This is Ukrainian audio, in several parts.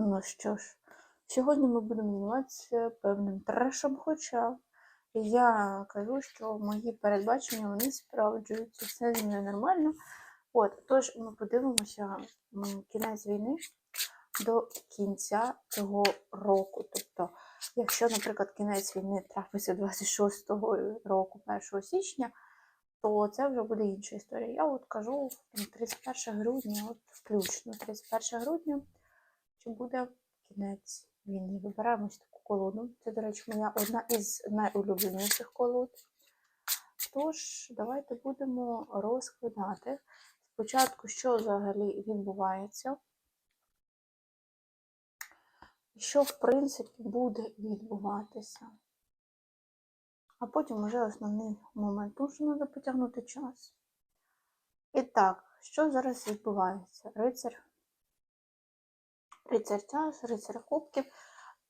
Ну що ж, сьогодні ми будемо займатися певним трешем, хоча я кажу, що мої передбачення вони справджуються, все зі мною нормально. От, тож ми подивимося кінець війни до кінця цього року. Тобто, якщо, наприклад, кінець війни трапиться 26-го року, 1 січня, то це вже буде інша історія. Я от кажу там, 31 грудня, от включно 31 грудня, чи буде кінець війни. Вибираємо ось таку колоду. Це, до речі, моя одна із найулюбленіших колод. Тож, давайте будемо розкладати. Спочатку, що взагалі відбувається, що, в принципі, буде відбуватися. А потім вже основний момент, тому що треба потягнути час. І так, що зараз відбувається? Рицар, рицар час, рицар кубків.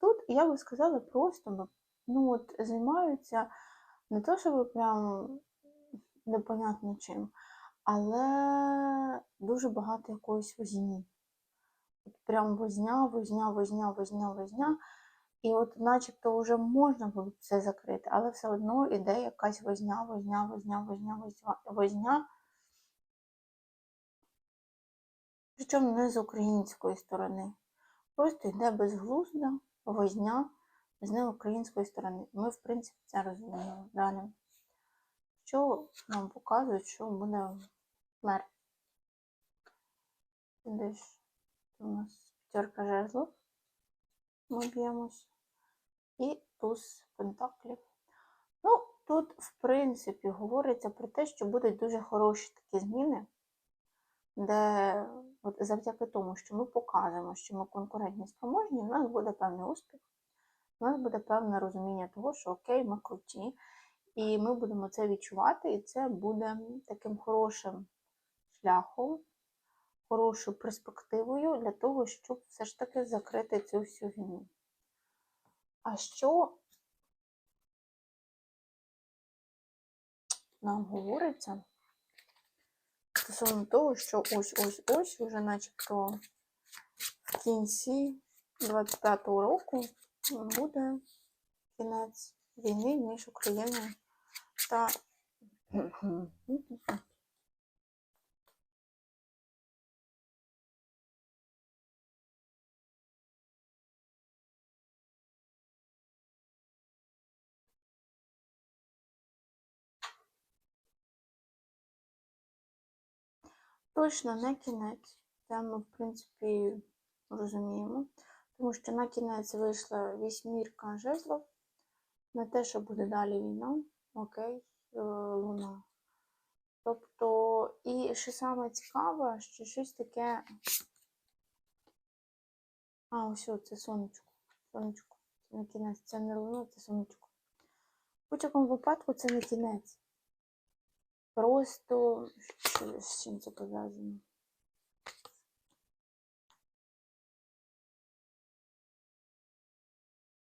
Тут, я би сказала, просто ну, от, займаються не то, щоб прям непонятно чим, але дуже багато якоїсь возні. Прям возня, возня, возня, возня, возня. І от начебто вже можна було б це закрити, але все одно іде якась возня, возня, возня, возня, возня. Причому не з української сторони. Просто йде безглузда, возня з неукраїнської сторони. Ми, в принципі, це розуміємо далі. Що нам показують, що буде смерть. Десь у нас п'ятерка жезлов. Ми б'ємось. І туз пентаклів. Ну, тут, в принципі, говориться про те, що будуть дуже хороші такі зміни, де от завдяки тому, що ми показуємо, що ми конкурентні спроможні, у нас буде певний успіх, у нас буде певне розуміння того, що окей, ми круті, і ми будемо це відчувати, і це буде таким хорошим шляхом, хорошою перспективою для того, щоб все ж таки закрити цю всю війну. А що нам говориться стосовно того, що ось-ось-ось уже начебто в кінці 25-го року буде кінець війни між Україною та Точно не кінець. Це ми, в принципі, розуміємо. Тому що на кінець вийшла вісьмірка жезлов. Не те, що буде далі війна, окей, е, луна. Тобто, і що саме цікаве, що щось таке. А, ось це сонечко. Сонечко. Це не кінець, це не луна, це сонечко. В будь-якому випадку це не кінець. Просто з чим це пов'язано?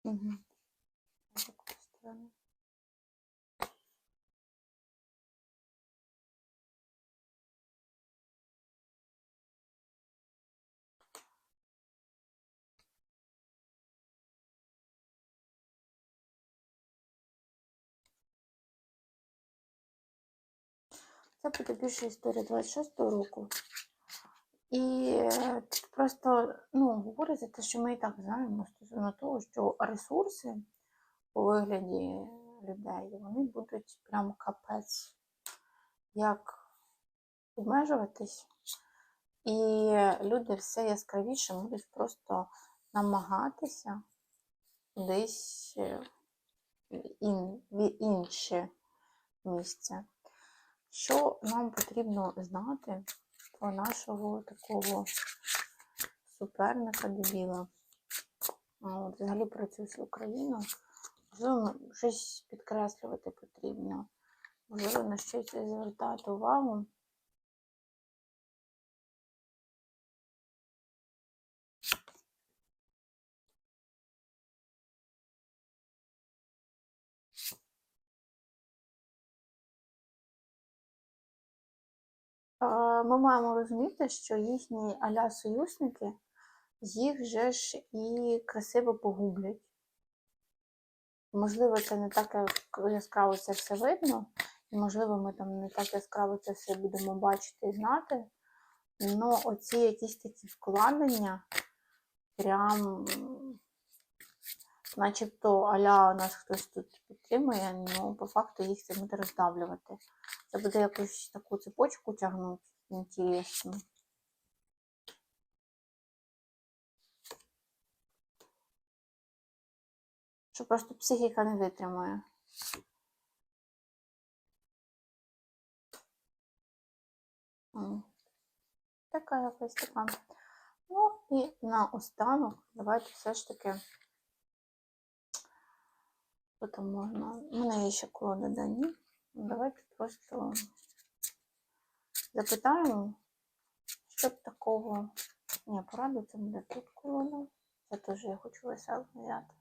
Угу. Такої сторони. Це буде більше історія 26-го року. І е, просто ну, говориться те, що ми і так знаємо стосовно того, що ресурси у вигляді людей вони будуть прям капець як обмежуватись. І люди все яскравіше будуть просто намагатися десь е, в інше місце. Що нам потрібно знати про нашого такого суперника дебіла? От, Взагалі про цю всю Україну. Можливо, щось підкреслювати потрібно. Можливо, на щось звертати увагу. Ми маємо розуміти, що їхні аля союзники їх же ж і красиво погублять. Можливо, це не так яскраво це все видно, і можливо, ми там не так яскраво це все будемо бачити і знати. Но оці якісь такі вкладення, прям, начебто, аля нас хтось тут підтримує, ну, по факту їх це буде роздавлювати. Це буде якусь таку цепочку тягнути, інтересно. Що просто психіка не витримує. Така якась така. Ну і наостанок, давайте все ж таки. Що там можна? У мене є ще колода Дані. Давайте просто запитаємо, що б такого. Ні, пораду це буде тут колода. Це теж я хочу весело взяти.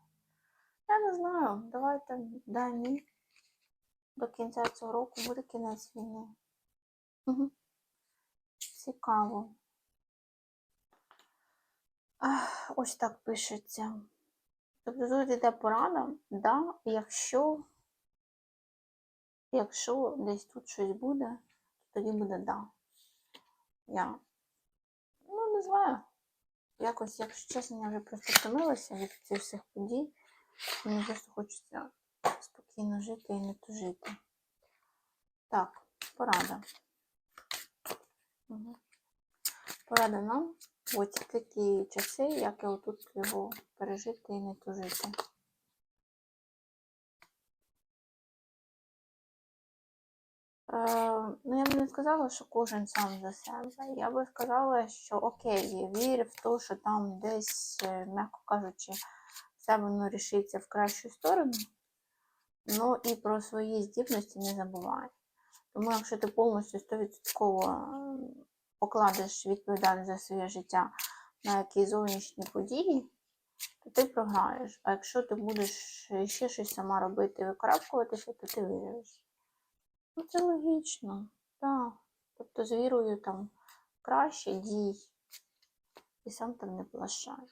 Я не знаю, давайте Дані. До кінця цього року буде кінець війни. Угу. Цікаво. Ах, Ось так пишеться. Тобто тут йде порада, да, якщо, якщо десь тут щось буде, то тоді буде да. Я, ну, не знаю. Якось, якщо чесно, я вже просто втомилася від цих всіх подій. Мені просто хочеться спокійно жити і не тужити. Так, порада. Угу. Порада нам оці такі часи, як я отут його пережити і не тужити. Ну, я б не сказала, що кожен сам за себе. Я би сказала, що окей, вір в те, що там десь, е, м'яко кажучи, все воно рішиться в кращу сторону. Ну і про свої здібності не забувай. Тому якщо ти повністю 100% покладеш відповідальність за своє життя на якісь зовнішні події, то ти програєш. А якщо ти будеш ще щось сама робити і викарабкуватися, то ти виграєш. Ну, це логічно, так. Тобто з вірою там краще дій. І сам там не плашай.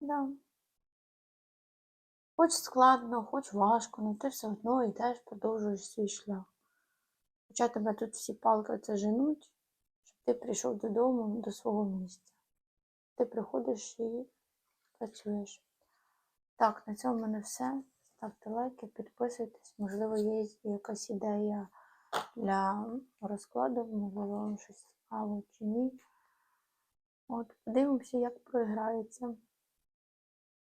Да. Хоч складно, хоч важко, але ти все одно йдеш, продовжуєш свій шлях. Хоча тебе тут всі палки це женуть, щоб ти прийшов додому до свого місця. Ти приходиш і працюєш. Так, на цьому в мене все. Ставте лайки, підписуйтесь. Можливо, є якась ідея для розкладу, можливо, вам щось цікаво чи ні. От, подивимося, як проіграється.